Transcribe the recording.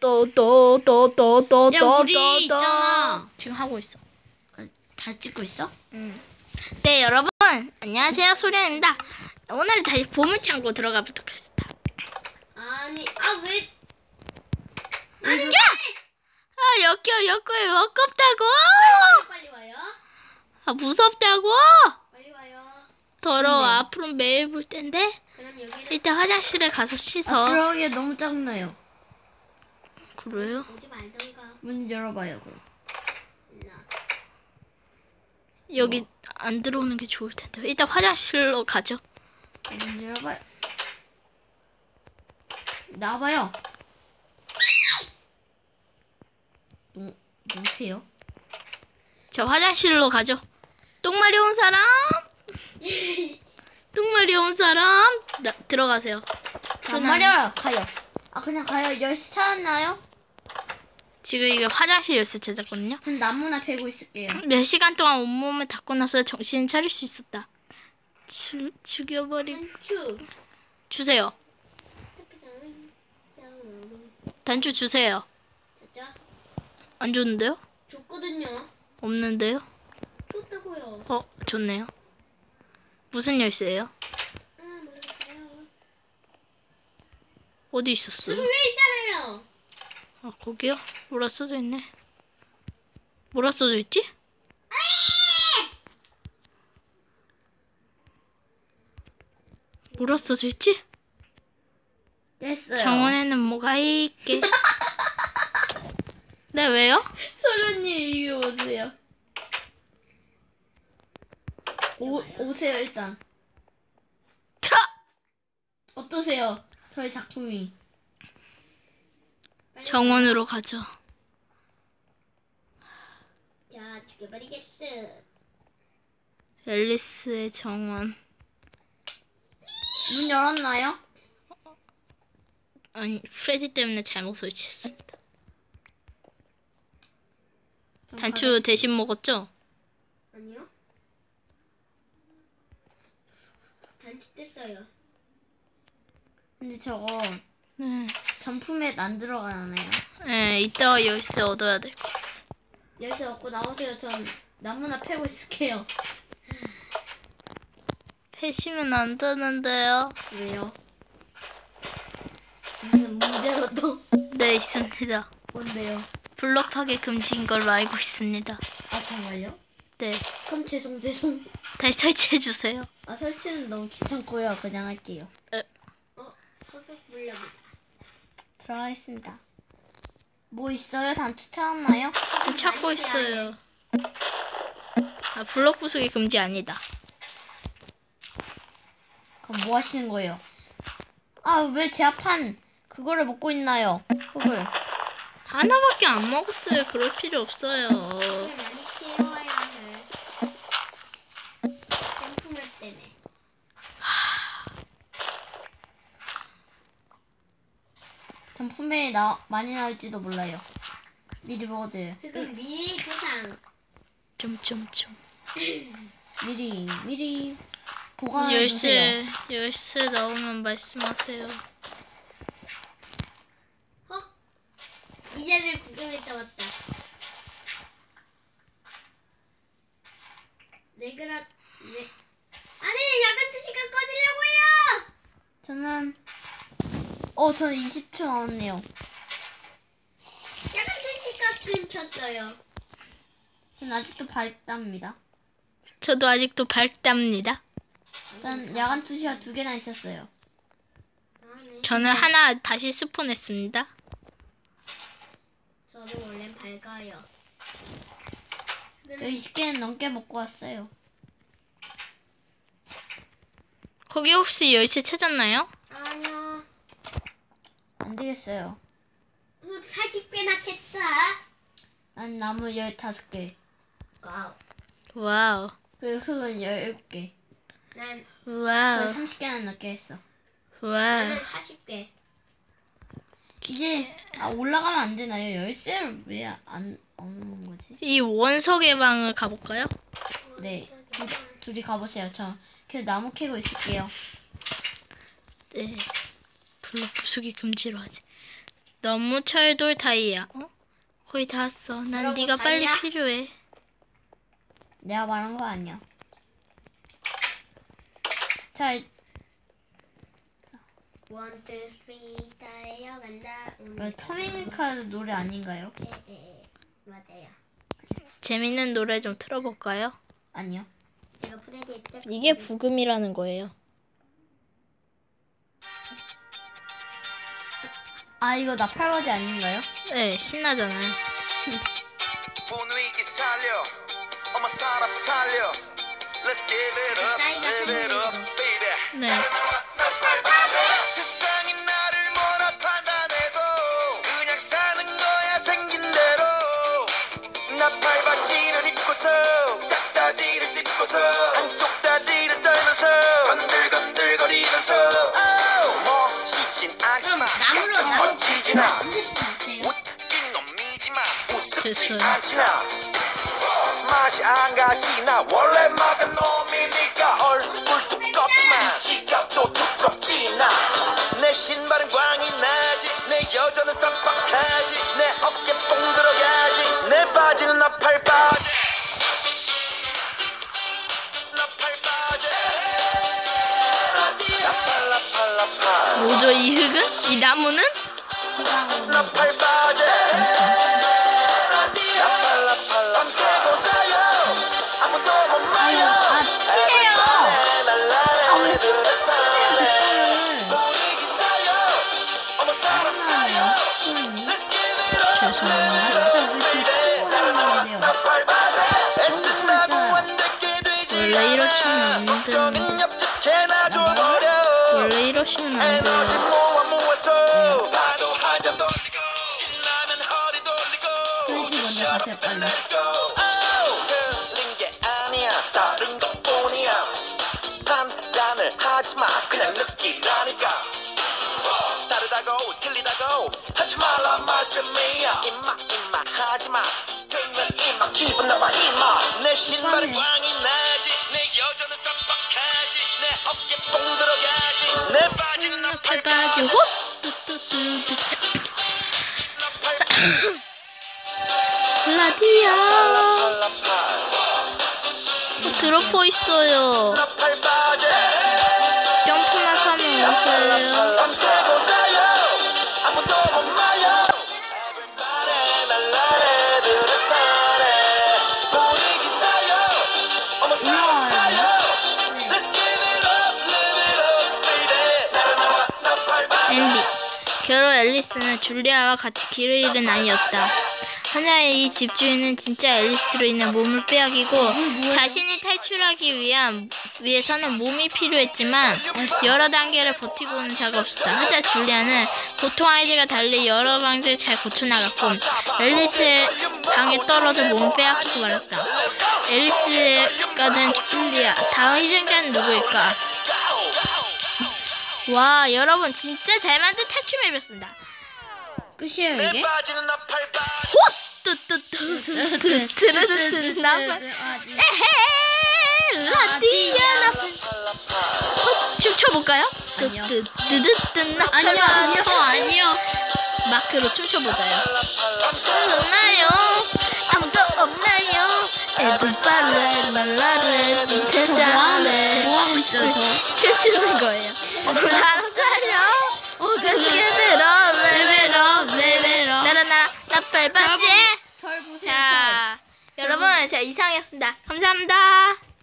또 또 또 또 또 야, 또 우리 또 있잖아. 지금 하고 있어. 다 찍고 있어? 음. 네 여러분 안녕하세요 소련입니다. 오늘 다시 보물창고 들어가 보도록 하겠습니다. 아니, 아, 왜? 아니 야! 아 역겨 역겨에 역겹다고. 빨리 와요. 아 무섭다고. 빨리 와요. 더러워 네. 앞으로 매일 볼 텐데 그럼 여기는 일단 화장실에 가서 씻어. 아, 들어가기가 너무 작나요? 말던가. 문 열어봐요 그럼. 나. 여기 안 들어오는 게 좋을 텐데 일단 화장실로 가죠. 문 열어봐요. 나와봐요. 노, 노세요? 자 화장실로 가죠. 똥마리 온 사람? 똥마리 온 사람? 나, 들어가세요. 정말요 가요. 아 그냥 가요. 열시 찾았나요? 지금 이게 화장실 열쇠 찾았거든요. 전 나무나 베고 있을게요. 몇 시간 동안 온몸을 닦고 나서 정신을 차릴 수 있었다. 죽, 죽여버리 추. 주세요. 단추 주세요. 안 줬는데요? 줬거든요. 없는데요? 줬다고요. 어, 좋네요. 무슨 열쇠예요? 아. 어디 있었어요? 아, 거기요? 뭐라 써져 있네. 뭐라 써져 있지? 뭐라 써져 있지? 깼어요. 정원에는 뭐가 있게. 네, 왜요? 소련님 이리 오세요. 오, 오세요 일단. 차! 어떠세요? 저의 작품이. 정원으로 가죠. 자, 죽여버리겠어. 앨리스의 정원. 문 열었나요? 아니, 프레디 때문에 잘못 설치했습니다. 전 단추. 대신 먹었죠? 아니요. 단추 뗐어요. 근데 저거 네. 점프맷 안 들어가나요? 네, 이따가 열쇠 얻어야 될 것 같아요. 열쇠 얻고 나오세요. 전 나무나 패고 있을게요. 패시면 안 되는데요. 왜요? 무슨 문제로 또 네, 있습니다. 뭔데요? 블록 파괴 금지인 걸로 알고 있습니다. 아 정말요? 네, 그럼 죄송 죄송. 다시 설치해 주세요. 아 설치는 너무 귀찮고요. 그냥 할게요. 어, 흑흑 물려고. 들어가겠습니다. 뭐 있어요? 단추 찾았나요? 지금 찾고 있어요. 아, 블록 부수기 금지 아니다. 그럼 뭐 하시는 거예요? 아 왜제 앞판 그거를 먹고 있나요? 흙을. 하나밖에 안 먹었어요. 그럴 필요 없어요. 을 많이 키워야 해. 점프물 때문에. 점프맨이 나 많이 나올지도 몰라요. 미리 먹어드려요. 흑은 미리 보상. 점점점. 미리 미리 보관해 두세요. 열쇠 열쇠 나오면 말씀하세요. 어? 이자를 구경했다 왔다. 레그라, 레... 아니, 야간 2시간 꺼지려고요! 저는 어 저는 20초 남았네요. 야간 2시간 끊겼어요. 저는 아직도 밝답니다. 저도 아직도 밝답니다. 일단 야간 투시가 두 개나 있었어요. 저는 하나 다시 스폰했습니다. 저도 원래 밝아요. 저 20개는 넘게 먹고 왔어요. 거기 혹시 열쇠 찾았나요? 안 되겠어요. 흑 40배 낳겠다. 난 나무 15개. 와우. 와우. 그리고 흙은 17개. 난, 와우. 그래서 30개나 넘게 했어. 와우. 나는 40개. 이제 아 올라가면 안 되나요? 열쇠를 왜 안 얻는 거지? 이 원석의 방을 가볼까요? 네. 둘, 둘이 가보세요. 저 그냥 나무 캐고 있을게요. 네. 블록 부수기 금지로 하지. 너무 철돌 타이야. 어? 거의 다 왔어. 난 네가 빨리 다이아? 필요해. 내가 말한 거 아니야. 자, 이- 원, 투, 쓰리, 달려간다. 이거 터미니카 노래 아닌가요? 예, 예, 예. 맞아요. 재밌는 노래 좀 틀어볼까요? 아니요. 이게 부금이라는 거예요. 아, 이거 나 팔바지 아닌가요? 네, 신나잖아요. 분위기 살려 어머 사람 살려 Let's give it up, live it up, baby 네. 세상이 나를 뭐라 판단해도 그냥 사는 거야 생긴 대로 나 팔바지를 입고서 짝다리를 짚고서 한쪽 않아 봤어요. 웃긴 놈이지만 우습지. 않지나. 맛이 안 가지 나. 원래 막은 놈이니까 얼굴 두껍지만 지갑도 두껍지 나내 신발은 광이 나지. 내 여자는 쌈박하지. 내 어깨 뽕 들어가지. 내 바지는 나팔 뭐죠 이 흙은? 이 나무는? 안 돼요. 한 빨리. 틀린 게 아니야 다른 것뿐이야. 판단을 하지마 그냥 느끼라니까. 다르다고 틀리다고 하지 말란 말씀이야. 임마 임마 하지마. 들면 임마 기분 나빠 임마. 내. 광이 나지 내 내 바지는 나팔 호! 뚜뚜뚜뚜. 라디오 어, 드롭퍼 있어요. 점프만 하면 오세요. 결혼 앨리스는 줄리아와 같이 길을 잃은 아이였다. 하나의 이 집주인은 진짜 앨리스로 인해 몸을 빼앗기고 자신이 탈출하기 위한 위해서는 몸이 필요했지만 여러 단계를 버티고 오는 자가 없었다. 하자 줄리아는 보통 아이들과 달리 여러 방식을 잘 고쳐나갔고 앨리스의 방에 떨어져 몸을 빼앗기고 말았다. 앨리스가 된 줄리아. 다음 희생자는 누구일까? 와 여러분 진짜 잘 만든 탈출 맵이었습니다. 끝이에요, 내 이게? 바지는 나팔 바지 뚜뚜뚜뚜뚜뚜뚜뚜 나팔 에헤 라디아 나팔 어, 춤춰볼까요? 아니요. 뚜뚜뚜뚜 나팔 아니요, 아니요, 아니요. 마크로 춤춰보자요 없나요? 아무도 없나요? 에브바레 말라레 저 뭐, 하고, 닌텐다레 뭐 하고 있어요, 저? 춤추는 거예요 사람 살려 어, 레벨업 레벨업 레벨업. 나라 나라 나팔 바지 절 보세요, 절. 자 여러분 자 이상이었습니다 감사합니다